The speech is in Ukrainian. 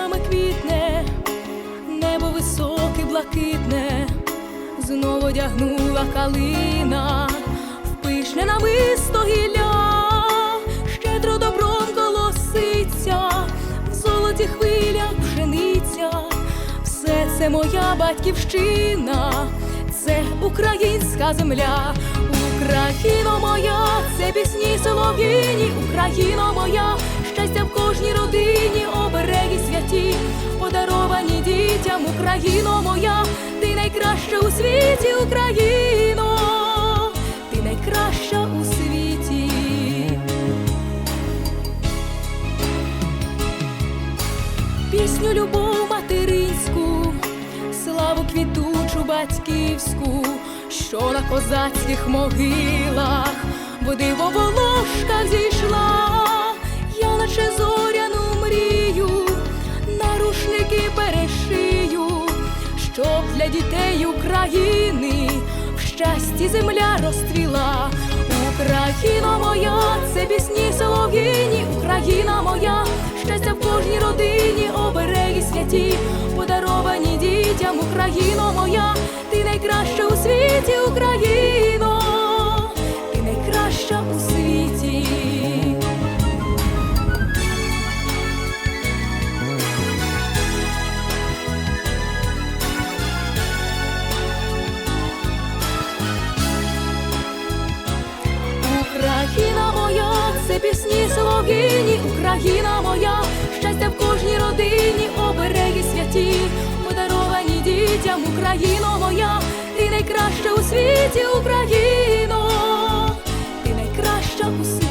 квітами квітне, небо високе, блакитне, знову одягнула калина, впишне пишне нависто гілля, щедро добром колоситься, в золоті хвиля пшениця, все це моя батьківщина, це українська земля. Україно моя, це пісні солов'їні, Україна моя, щастя в кожній родині. Україно моя, ти найкраща у світі, Україно, ти найкраща у світі. пісню любов материнську, славу квітучу батьківську, що на козацьких могилах води волошка зійшла, дітей України в щасті земля розцвіла. Україна моя, це пісні солов'їні, Україна моя, пісні, солов'їні, Україна моя, щастя в кожній родині, обереги святі, ми даровані дітям, Україно моя, ти найкраща у світі, Україно, ти найкраща у світі.